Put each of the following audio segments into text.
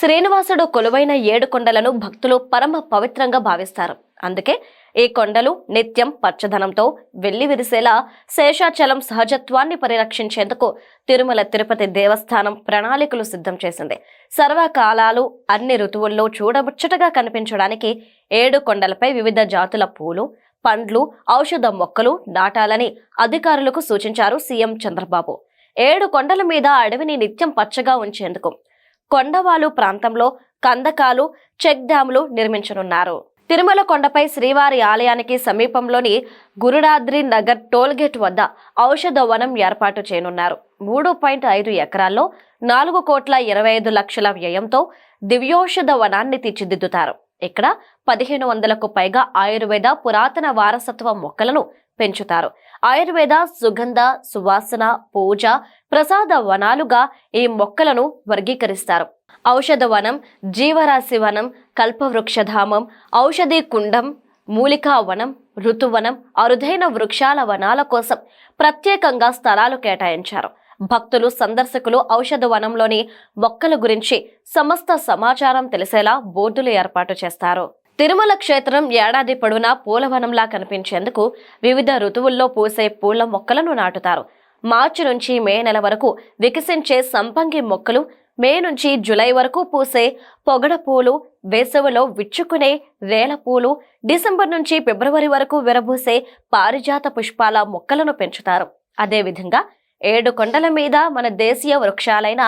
శ్రీనివాసుడు కొలువైన ఏడు కొండలను భక్తులు పరమ పవిత్రంగా భావిస్తారు. అందుకే ఈ కొండలు నిత్యం పచ్చదనంతో వెళ్ళి విరిసేలా శేషాచలం సహజత్వాన్ని పరిరక్షించేందుకు తిరుమల తిరుపతి దేవస్థానం ప్రణాళికలు సిద్ధం చేసింది. సర్వకాలాలు అన్ని ఋతువుల్లో చూడముచ్చటగా కనిపించడానికి ఏడు కొండలపై వివిధ జాతుల పూలు పండ్లు ఔషధ మొక్కలు నాటాలని అధికారులకు సూచించారు సీఎం చంద్రబాబు. ఏడు కొండల మీద అడవిని నిత్యం పచ్చగా ఉంచేందుకు కొండవాలు ప్రాంతంలో కందకాలు చెక్ డ్యాములు నిర్మించనున్నారు. తిరుమల కొండపై శ్రీవారి ఆలయానికి సమీపంలోని గురుడాద్రి నగర్ టోల్గేట్ వద్ద ఔషధ వనం ఏర్పాటు చేయనున్నారు. మూడు పాయింట్ ఐదు ఎకరాల్లో నాలుగు కోట్ల ఇరవై ఐదు లక్షల వ్యయంతో దివ్యోషధ వనాన్ని తీర్చిదిద్దుతారు. ఇక్కడ పదిహేను వందలకు పైగా ఆయుర్వేద పురాతన వారసత్వ మొక్కలను పెంచుతారు. ఆయుర్వేద సుగంధ సువాసన పూజ ప్రసాద వనాలుగా ఈ మొక్కలను వర్గీకరిస్తారు. ఔషధ వనం జీవరాశి వనం కల్పవృక్షధామం ఔషధి కుండం మూలికా వనం ఋతువనం అరుదైన వృక్షాల వనాల కోసం ప్రత్యేకంగా స్థలాలు కేటాయించారు. భక్తులు సందర్శకులు ఔషధ వనంలోని మొక్కల గురించి సమస్త సమాచారం తెలిసేలా బోర్డులు ఏర్పాటు చేస్తారు. తిరుమల క్షేత్రం ఏడాది పొడవునా పూలవనంలా కనిపించేందుకు వివిధ ఋతువుల్లో పూసే పూల మొక్కలను నాటుతారు. మార్చి నుంచి మే నెల వరకు వికసించే సంపంగి మొక్కలు మే నుంచి జులై వరకు పూసే పొగడ పూలు వేసవిలో విచ్చుకునే రేల పూలు డిసెంబర్ నుంచి ఫిబ్రవరి వరకు విరబూసే పారిజాత పుష్పాల మొక్కలను పెంచుతారు. అదేవిధంగా ఏడు కొండల మీద మన దేశీయ వృక్షాలైన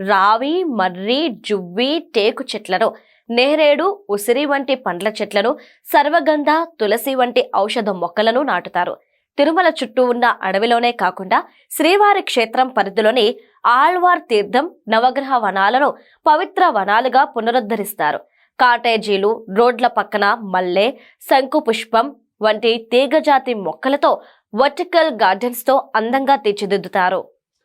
రావి మర్రి జువ్వి టేకు చెట్లను నేరేడు ఉసిరి వంటి పండ్ల చెట్లను సర్వగంధ తులసి వంటి ఔషధ మొక్కలను నాటుతారు. తిరుమల చుట్టూ ఉన్న అడవిలోనే కాకుండా శ్రీవారి క్షేత్రం పరిధిలోని ఆళ్వార్ తీర్థం నవగ్రహ వనాలను పవిత్ర వనాలుగా పునరుద్ధరిస్తారు. కాటేజీలు రోడ్ల పక్కన మల్లె శంకు పుష్పం వంటి తీగజాతి మొక్కలతో వర్టికల్ గార్డెన్స్తో అందంగా తీర్చిదిద్దుతారు.